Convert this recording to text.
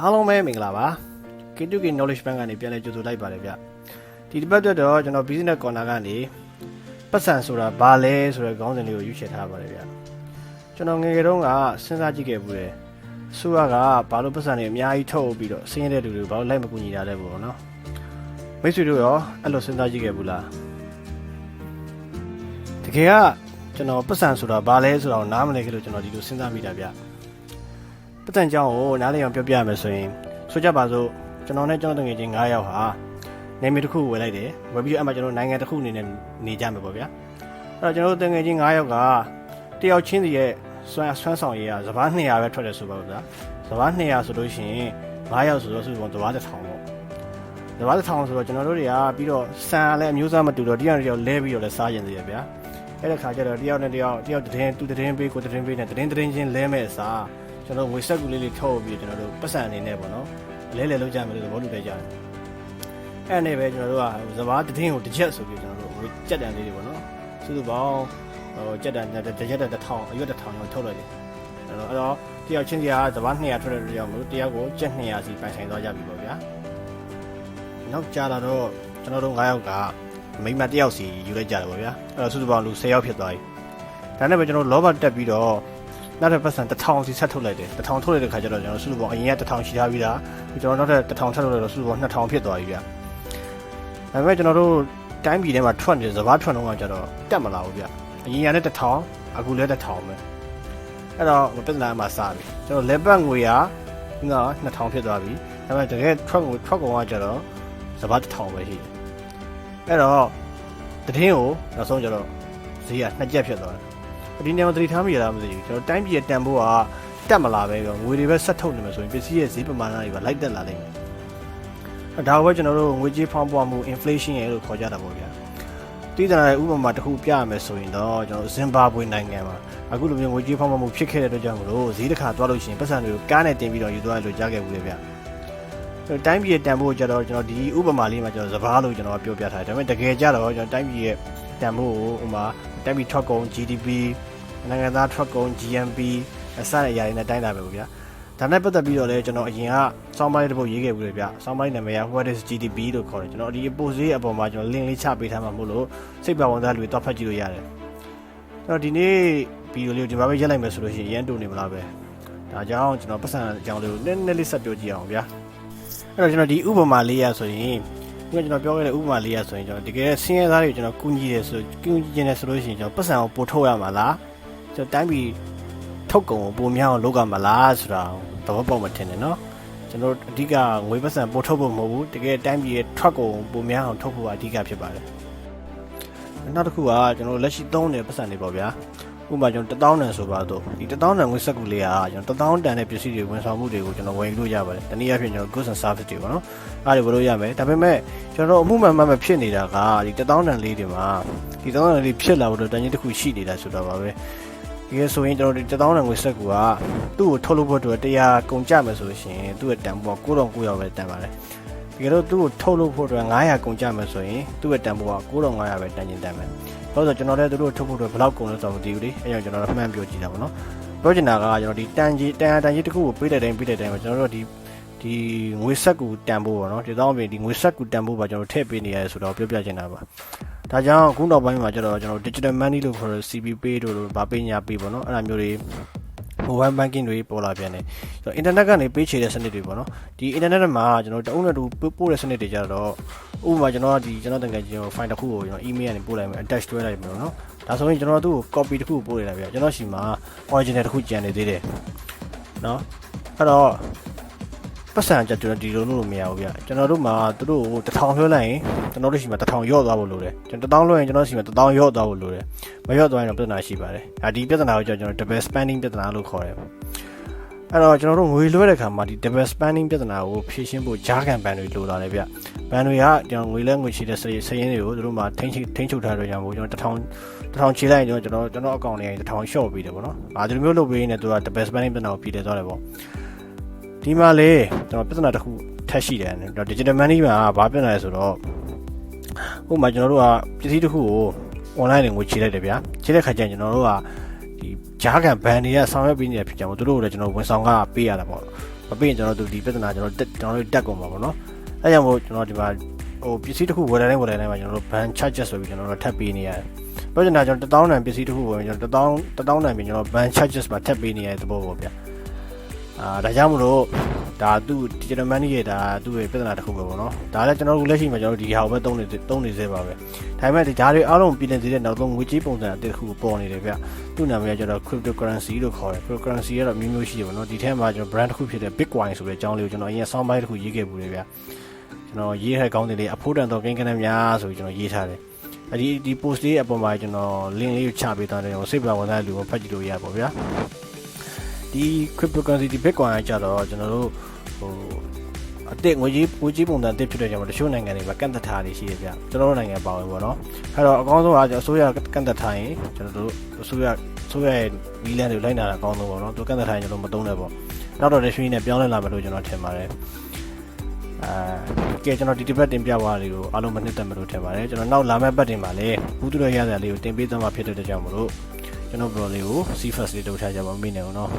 အားလုံးပဲမင်္ဂလာပါ K2K Knowledge Bank ကနေပြန်လည်ကြိုဆိုလိုက်ပါတယ်ဗျဒီတစ်ပတ်အတွက်တော့ကျွန်တော် Business Corner ကနေပတ်စံဆိုတာဘာလဲဆိုတဲ့ခေါင်းစဉ်လေးကိုရွေးချယ်ထားပါတယ်ဗျကျွန်တော်ငယ်ငယ်တုန်းကစဉ်းစားကြည့်ခဲ့ဘူးတယ်အစိုးရကဘာလို့ပတ်စံတွေအများကြီးထုတ်ပြီးတော့ဆင်းရဲတဲ့လူတွေကိုဘာလို့လိုက်မကူညီတာလဲပေါ့နော်မိတ်ဆွေတို့ရောအဲ့လိုစဉ်းစားကြည့်ခဲ့ဘူးလားတကယ်ကကျွန်တော်ပတ်စံဆိုတာဘာလဲဆိုတာကိုနားမလည်ခဲ့လို့ကျွန်တော်ဒီလိုစဉ်းစားမိတာဗျ ပတ်စံကြောင်းကိုနားလည်အောင်ပြောပြရမယ်ဆိုရင်ဆိုကြပါစို့ကျွန်တော်နဲ့ကျွန်တော်တငယ်ချင်း9ယောက်ဟာနေမီတစ်ခုဝယ်လိုက်တယ်ဝယ်ပြီးတော့အဲ့မှာကျွန်တော်နိုင်ငံတစ်ခုအနေနဲ့နေကြမယ်ပေါ့ဗျာအဲ့တော့ကျွန်တော်တငယ်ချင်း9ယောက်ကတယောက်ချင်းစီရဲ့ဆွမ်းဆွမ်းဆောင်ရည်ကစဘာ200ပဲထွက်တယ်ဆိုပါတော့ဗျာစဘာ200ဆိုလို့ရှိရင်9ယောက်ဆိုတော့စုစုပေါင်းစဘာ1000ပေါ့စဘာ1000ဆိုတော့ကျွန်တော်တို့တွေကပြီးတော့ဆန်လည်းအမျိုးသားမတူတော့တယောက်တစ်ယောက်လဲပြီးတော့လည်းစားရင်သေးရဗျာအဲ့ဒါခါကျတော့တယောက်နဲ့တယောက်တယောက်တည်င်းသူတည်င်းပေးကိုတည်င်းပေးနဲ့တည်င်းတည်င်းချင်းလဲမဲ့အစား ကျွန်တော်ငွေဆက်ကူလေးလေးထုတ်ပြီးကျွန်တော်တို့ပတ်စံအနေနဲ့ပေါ့နော်လဲလဲလုပ်ကြမယ်လို့သဘောတူလိုက်ကြတယ်အဲ့နဲ့ပဲကျွန်တော်တို့ကစဘာတည်င်းကိုတစ်ချက်ဆိုပြီးကျွန်တော်တို့ငွေကြက်တန်လေးတွေပေါ့နော်စုစုပေါင်းဟိုကြက်တန်တစ်ကြက်တန်တစ်ထောင်အရွက်တစ်ထောင်ကိုထုတ်လိုက်တယ်အဲ့တော့အဲ့တော့တယောက်ချင်းစီကစဘာ200ထွက်တဲ့တယောက်မလို့တယောက်ကိုကြက်200စီပိုင်ဆိုင်သွားကြပြီပေါ့ဗျာနောက်ကြလာတော့ကျွန်တော်တို့9ယောက်ကမိမတယောက်စီယူလိုက်ကြတယ်ပေါ့ဗျာအဲ့တော့စုစုပေါင်းလူ10ယောက်ဖြစ်သွားပြီဒါနဲ့ပဲကျွန်တော်လောဘတက်ပြီးတော့ နောက်ထပ်ပတ်စံ1000စီဆက်ထုတ်လိုက်တယ်1000ထုတ်လိုက်တဲ့ခါကျတော့ကျွန်တော်စုစုပေါင်းအရင်က1000ရှိထားပြီးသားပြီးကျွန်တော်နောက်ထပ်1000ထပ်ထုတ်လိုက်တော့စုစုပေါင်း2000ဖြစ်သွားပြီဗျာဒါပေမဲ့ကျွန်တော်တို့တိုင်းပြည်ထဲမှာထွက်နေစဘာထွက်တော့ကကျတော့တက်မလာဘူးဗျအရင်ကလည်း1000အခုလည်း1000ပဲအဲ့တော့ပြဿနာမှာစပြီကျွန်တော်လက်ပတ်ငွေကဒီက2000ဖြစ်သွားပြီဒါပေမဲ့တကယ်ထွက်ငွေထွက်ကုန်ကကျတော့စဘာ1000ပဲရှိတယ်အဲ့တော့တည်င်းကိုနောက်ဆုံးကျတော့ဈေးကနှစ်ကျက်ဖြစ်သွားတယ် ဒီနေရာမှာသတိထားမိရလားမသိဘူးကျွန်တော်တိုင်းပြည်ရဲ့တန်ဖိုးကတက်မလာပဲကောငွေတွေပဲဆက်ထုတ်နေမှာဆိုရင်ပစ္စည်းရဲ့ဈေးပမာဏတွေကလိုက်တက်လာလိမ့်မယ်ဒါကိုပဲကျွန်တော်တို့ငွေကြေးဖောင်းပွားမှု inflation ရဲ့လို့ခေါ်ကြတာပေါ့ဗျာတည်တဲ့ဥပမာတစ်ခုပြရမယ်ဆိုရင်တော့ကျွန်တော်ဇင်ဘာဘွေနိုင်ငံမှာအခုလိုမျိုးငွေကြေးဖောင်းပွားမှုဖြစ်ခဲ့တဲ့အတွက်ကြောင့်မလို့ဈေးတစ်ခါသွားလို့ရှိရင်ပတ်စံတွေကိုကားနဲ့တင်ပြီးတော့ယူသွားလို့ကြားခဲ့ဘူးလေဗျာတိုင်းပြည်ရဲ့တန်ဖိုးကြတော့ကျွန်တော်ဒီဥပမာလေးမှာကျွန်တော်စဘာလို့ကျွန်တော်ပြောပြထားတယ်ဒါပေမဲ့တကယ်ကြတော့ကျွန်တော်တိုင်းပြည်ရဲ့တန်ဖိုးကိုဥမာတိုင်းပြည်ထွက်ကုန် GDP နိုင်ငံသားထွက်ကုန် GNP အစတဲ့အရာတွေနဲ့တိုင်းတာပဲဗျာဒါနဲ့ပတ်သက်ပြီးတော့လည်းကျွန်တော်အရင်ကစောင်းပိုင်းတစ်ပုတ်ရေးခဲ့ဘူးလေဗျစောင်းပိုင်းနာမည်က What is GDP လို့ခေါ်တယ်ကျွန်တော်ဒီ post လေးအပေါ်မှာကျွန်တော် link လေးချပေးထားမှာမို့လို့စိတ်ပါဝင်စားလူတွေတော့ဖတ်ကြည့်လို့ရတယ်ကျွန်တော်ဒီနေ့ဗီဒီယိုလေးကိုဒီမှာပဲရက်လိုက်မယ်ဆိုလို့ရှိရင်ရန်တူနေမလားပဲဒါကြောင့်ကျွန်တော်ပတ်စံအကြောင်းလေးကိုနည်းနည်းလေးဆက်ပြောကြည့်အောင်ဗျာအဲ့တော့ကျွန်တော်ဒီဥပမာလေးရဆိုရင်ဒီကကျွန်တော်ပြောခဲ့တဲ့ဥပမာလေးရဆိုရင်ကျွန်တော်တကယ်ဆင်းရဲသားတွေကျွန်တော်ကူညီတယ်ဆိုကူညီခြင်းနဲ့ဆိုလို့ရှိရင်ကျွန်တော်ပတ်စံကိုပို့ထုတ်ရမှာလား ကျွန်တော်တိုင်းပြည်ထုတ်ကုန်ကိုပိုများအောင်လုပ်ရမှာလားဆိုတာသဘောပေါက်မှထင်တယ်နော်ကျွန်တော်အဓိကငွေပတ်စံပို့ထုတ်ဖို့မဟုတ်ဘူးတကယ်တိုင်းပြည်ရဲ့ထွက်ကုန်ပိုများအောင်ထုတ်ဖို့အဓိကဖြစ်ပါတယ်နောက်တစ်ခုကကျွန်တော်လက်ရှိသုံးနေတဲ့ပတ်စံတွေပေါ့ဗျာဥပမာကျွန်တော်1000တန်ဆိုပါတော့ဒီ1000တန်ငွေစက်ကူလေးကကျွန်တော်1000တန်တဲ့ပစ္စည်းတွေဝန်ဆောင်မှုတွေကိုကျွန်တော်ဝယ်လို့ရပါတယ်တနည်းအားဖြင့်ကျွန်တော် goods and service တွေပေါ့နော်အားတွေဝယ်လို့ရမယ်ဒါပေမဲ့ကျွန်တော်အမှုမှန်မှန်မဖြစ်နေတာကဒီ1000တန်လေးတွေမှာဒီ1000တန်လေးဖြစ်လာဖို့တန်ကြီးတစ်ခုရှိနေတာဆိုတော့ပါပဲ ဒီကဆိုရင်ကျွန်တော်ဒီ1000တန်ငွေစက်ကူကသူ့ကိုထုတ်လုပ်ဖို့အတွက်တရားကုန်ကြမယ်ဆိုလို့ရှိရင်သူ့ရဲ့တန်ဖိုးက9900ပဲတန်ပါတယ်ဒီကတော့သူ့ကိုထုတ်လုပ်ဖို့အတွက်900ကုန်ကြမယ်ဆိုရင်သူ့ရဲ့တန်ဖိုးက9500ပဲတန်ကျင်တန်မယ်။ဘာလို့ဆိုကျွန်တော်လည်းသူတို့ထုတ်ဖို့အတွက်ဘယ်လောက်ကုန်လဲဆိုတော့မသိဘူးလေ။အဲကြောင့်ကျွန်တော်တို့မှန်ပြောကြည့်တာပေါ့နော်။ပြောချင်တာကကျွန်တော်ဒီတန်ကြီးတန်တန်ကြီးတစ်ခုကိုပေးတဲ့တိုင်းပေးတဲ့တိုင်းမှာကျွန်တော်တို့ဒီဒီငွေဆက်ကူတန်ဖို့ပေါ့နော်။ဒီတော့ပြင်ဒီငွေဆက်ကူတန်ဖို့ပါကျွန်တော်ထည့်ပေးနေရတယ်ဆိုတော့ပြောပြချင်တာပါ။ ဒါကြောင့်အခုနောက်ပိုင်းမှာကျတော့ကျွန်တော် digital money လို့ခေါ်တဲ့ CB pay တို့လိုဗာပညာ pay ပေါ့နော်။အဲ့ဒါမျိုးတွေ mobile banking တွေပေါ်လာပြန်တယ်ဆိုတော့ internet ကနေပေးချေတဲ့စနစ်တွေပေါ့နော်ဒီ internet မှာကျွန်တော်တအုပ်နဲ့တူပို့တဲ့စနစ်တွေကြတော့ဥပမာကျွန်တော်ဒီကျွန်တော်တကယ်ကျွန်တော် file တစ်ခုကိုကျွန်တော် email ကနေပို့လိုက်မယ် attach တွဲလိုက်မယ်နော်ဒါဆိုရင်ကျွန်တော်သူ့ကို copy တစ်ခုပို့လိုက်တာဗျကျွန်တော်ရှိမှာ original တစ်ခုကျန်နေသေးတယ်နော်အဲ့တော့ ပတ်စံကြကျွန်တော်ဒီလိုလုပ်လို့မရဘူးဗျကျွန်တော်တို့မှာသူတို့ကို1000လွှဲလိုက်ရင်ကျွန်တော်တို့ရှိမှာ1000ရော့သွားဖို့လိုတယ်ကျွန်တော်1000လွှဲရင်ကျွန်တော်ရှိမှာ1000ရော့သွားဖို့လိုတယ်မရော့သွားရင်တော့ပြဿနာရှိပါတယ်ဒါဒီပြဿနာကိုကျွန်တော် double spending ပြဿနာလို့ခေါ်တယ်အဲ့တော့ကျွန်တော်တို့ငွေလွှဲတဲ့ခါမှာဒီ double spending ပြဿနာကိုဖြေရှင်းဖို့ဂျားကန်ဘန်တွေလိုလာတယ်ဗျဘန်တွေကကျွန်တော်ငွေလဲငွေချေတဲ့စရင်းတွေကိုသူတို့မှာထိန်းထိန်းချုပ်ထားတဲ့ကြောင့်ကျွန်တော်1000 1000ချေလိုက်ရင်ကျွန်တော်ကျွန်တော်အကောင့်ထဲ1000 short ပေးတယ်ပေါ့နော်။အဲဒီလိုမျိုးလုပ်ပေးနေသူက double spending ပြဿနာကိုပြည်တယ်သွားတယ်ပေါ့။ ဒီမှာလေကျွန်တော်ပြဿနာတစ်ခုထပ်ရှိတယ်။ digital money မှာဘာပြဿနာလဲဆိုတော့ဥပမာကျွန်တော်တို့ကပစ္စည်းတစ်ခုကို online နဲ့ငွေချေလိုက်တယ်ဗျာ။ချေတဲ့ခါကျရင်ကျွန်တော်တို့ကဒီဂျားကန်ဘန်တွေကဆောင်ရွက်ပေးနေတဲ့ဖြစ်ကြမို့သူတို့ကလည်းကျွန်တော်ဝန်ဆောင်ကပေးရတာပေါ့။ဝပေးရင်ကျွန်တော်တို့ဒီပြဿနာကျွန်တော်တက်ကျွန်တော်တို့တက်ကုန်ပါပေါ့နော်အဲကြောင့်မို့ကျွန်တော်ဒီမှာဟိုပစ္စည်းတစ်ခုဝယ်တိုင်းဝယ်တိုင်းမှာကျွန်တော်တို့ ban charges ဆိုပြီးကျွန်တော်တို့ထပ်ပေးနေရတယ်ပြောချင်တာကျွန်တော်1000တန်ပစ္စည်းတစ်ခုဝယ်ရင်ကျွန်တော်1000 1000တန်ပြီးကျွန်တော် ban charges မှာထပ်ပေးနေရတဲ့သဘောပေါ့ဗျာ အာဒါကြောင့်မလို့ဒါသူ့ digital money ရဲ့ဒါသူ့ရဲ့ပြဿနာတစ်ခုပဲပေါ့နော်ဒါလည်းကျွန်တော်တို့လက်ရှိမှာကျွန်တော်တို့ဒီဟာကိုပဲသုံးနေသုံးနေသေးပါပဲဒါပေမဲ့ဒီဓာတ်တွေအားလုံးပြည်နေသေးတဲ့နောက်ဆုံးငွေကြေးပုံစံအသစ်တစ်ခုပေါ်နေတယ်ဗျသူ့နာမည်ကကျွန်တော် cryptocurrency လို့ခေါ်တယ် cryptocurrency ကတော့မျိုးမျိုးရှိတယ်ပေါ့နော်ဒီထဲမှာကျွန်တော် brand တစ်ခုဖြစ်တဲ့ bitcoin ဆိုတဲ့အကြောင်းလေးကိုကျွန်တော်အရင် sound bite တစ်ခုရေးခဲ့ပူတယ်ဗျကျွန်တော်ရေးထားတဲ့ကောင်းတဲ့လေးအဖို့တန်တော့ကိန်းကနများဆိုပြီးကျွန်တော်ရေးထားတယ်အဲဒီဒီ post လေးအပေါ်မှာကျွန်တော် link လေးကိုချပေးထားတယ်ဟိုစိတ်ပလာဝန်သားလူကိုဖတ်ကြည့်လို့ရပါဗျာ ဒီ cryptocurrency ဒီ bitcoin ကကြတော့ကျွန်တော်တို့ဟိုအတစ်ငွေကြီးငွေကြီးပုံစံအတစ်ဖြစ်တဲ့ကြောင့်တချို့နိုင်ငံတွေမှာကန့်သက်ထားနေရှိတယ်ဗျကျွန်တော်တို့နိုင်ငံပါဝင်ပေါ့နော်အဲ့တော့အကောင်းဆုံးကကျွန်တော်အစိုးရကန့်သက်ထားရင်ကျွန်တော်တို့အစိုးရအစိုးရရဲ့မီလန်တွေလိုက်နာတာအကောင်းဆုံးပေါ့နော်သူကန့်သက်ထားရင်ကျွန်တော်မသုံးနဲ့ပေါ့နောက်တော့လက်ရှိနဲ့ပြောင်းလဲလာမယ်လို့ကျွန်တော်ထင်ပါတယ်အာကဲကျွန်တော်ဒီ debate တင်ပြသွားလေးကိုအားလုံးမနှစ်သက်မလို့ထင်ပါတယ်ကျွန်တော်နောက်လာမယ့်ပတ်တင်ပါလေဘူးသူရရတဲ့လေးကိုတင်ပေးသွားမှာဖြစ်တဲ့ကြောင့်မလို့ကျွန်တော်ဘရိုလေးကို C first လေးတုတ်ထားကြပါမိနေအောင်နော်